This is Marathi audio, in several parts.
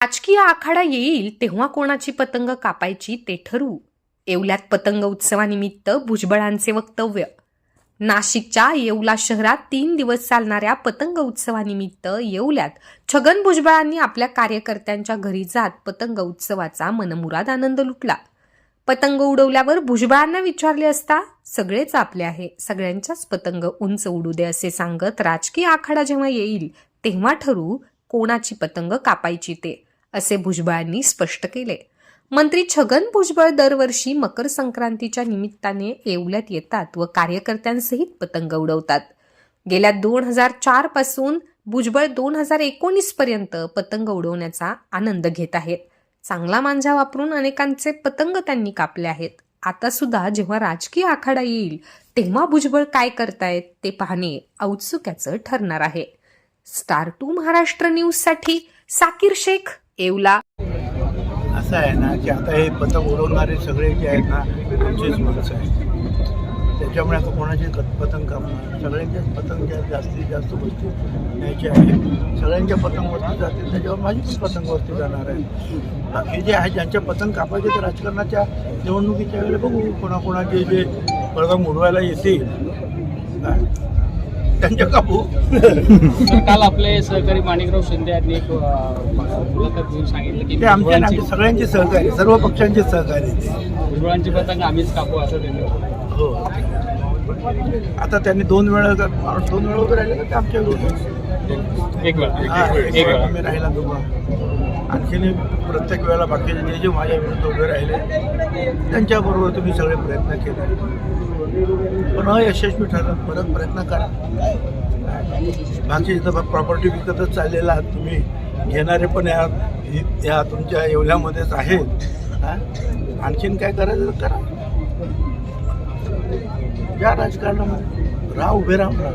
राजकीय आखाडा येईल तेव्हा कोणाची पतंग कापायची ते ठरवू. येवल्यात पतंग उत्सवानिमित्त भुजबळांचे वक्तव्य. नाशिकच्या येवला शहरात तीन दिवस चालणाऱ्या पतंग उत्सवानिमित्त येवल्यात छगन भुजबळांनी आपल्या कार्यकर्त्यांच्या घरी जात पतंग उत्सवाचा मनमुराद आनंद लुटला. पतंग उडवल्यावर भुजबळांना विचारले असता सगळेच आपले आहे सगळ्यांच्याच पतंग उंच उडू दे असे सांगत राजकीय आखाडा जेव्हा येईल तेव्हा ठरवू कोणाची पतंग कापायची ते. असे भुजबळांनी स्पष्ट केले. मंत्री छगन भुजबळ दरवर्षी मकर संक्रांतीच्या निमित्ताने येवल्यात येतात व कार्यकर्त्यांसहित पतंग उडवतात. गेल्या दोन हजार चारपासून भुजबळ दोन हजार एकोणीस पर्यंत पतंग उडवण्याचा आनंद घेत आहेत. चांगला मांजा वापरून अनेकांचे पतंग त्यांनी कापले आहेत. आता सुद्धा जेव्हा राजकीय आखाडा येईल तेव्हा भुजबळ काय करतायत ते पाहणे औत्सुक्याचं ठरणार आहे. स्टार टू महाराष्ट्र न्यूजसाठी साकीर शेख येवला. असं आहे ना की आता हे पतंग उडवणारे सगळे जे आहेत ना आमचेच माणसं आहेत. त्याच्यामुळे आता कोणाचे पतंग कापणार? सगळ्यांच्याच पतंग ज्या जास्तीत जास्त वस्तू न्यायच्या आहेत. सगळ्यांच्या पतंगवरती जातील त्याच्यावर माझी पण पतंग वरती जाणार आहे. बाकी जे आहे ज्यांच्या पतंग कापायचे ते राजकारणाच्या निवडणुकीच्या वेळेला बघू कोणाकोणाचे जे पतंग उडवायला येतील. त्यांच्या कापू तर काल आपले सहकारी माणिकराव शिंदे यांनी एक अं, मुलाखत घेऊन सांगितलं की ते आमच्या आणि भुजबळांची आमचे सगळ्यांचे सहकारी सर्व पक्षांचे सहकारी ते. भुजबळांची पतंग आम्हीच कापू असं त्यांनी. हो. आता त्यांनी दोन वेळा जर दोन वेळा उभे राहिले तर ते आमच्या विरोधात एक वेळा. हा, एक वेळा. आम्ही राहिला आणखीन प्रत्येक वेळेला बाकीचे जे जे माझ्या विरुद्ध उभे राहिले त्यांच्याबरोबर तुम्ही सगळे प्रयत्न केले. पण अयशस्वी ठरलं परत प्रयत्न करा. बाकी इथं प्रॉपर्टी विकतच चाललेला आहात तुम्ही. घेणारे पण या या तुमच्या येवल्यामध्येच आहेत. आणखीन काय करायचं करा. या राजकारणामध्ये. राहा उभे राहा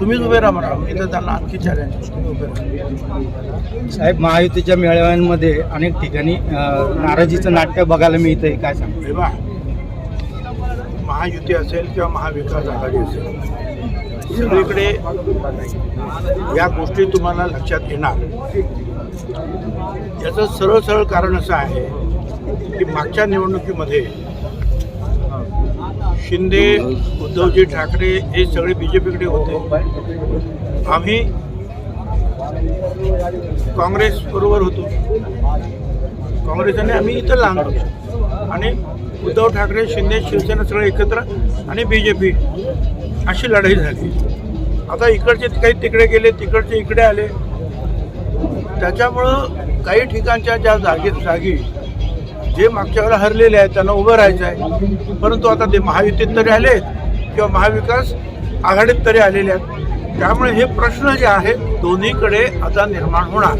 तुम्हीच उभे राहा म्हणा. मी तर त्यांना आणखी चॅलेंज उभे राहा साहेब महायुतीच्या मेळाव्यांमध्ये अनेक ठिकाणी नाराजीचं नाट्य बघायला मिळतंय. काय सांग? हे बा महायुती असेल किंवा महाविकास आघाडी असेल सगळीकडे या गोष्टी तुम्हाला लक्षात येणार. याचं सरळ सरळ कारण असं आहे की मागच्या निवडणुकीमध्ये शिंदे उद्धवजी ठाकरे हे सगळे बी जे पीकडे होते. आम्ही काँग्रेस बरोबर होतो. काँग्रेसने आम्ही इथं लहान होतो आणि उद्धव ठाकरे शिंदे शिवसेना सगळे एकत्र आणि बी जे पी अशी लढाई झाली. आता इकडचे काही तिकडे गेले तिकडचे इकडे आले. त्याच्यामुळं काही ठिकाणच्या ज्या जागे जागी जे मागच्या वेळेला हरलेले आहेत त्यांना उभं राहायचं आहे. परंतु आता ते महायुतीत तरी आले आहेत किंवा महाविकास आघाडीत तरी आलेले आहेत. त्यामुळे हे प्रश्न जे आहेत दोन्हीकडे आता निर्माण होणार.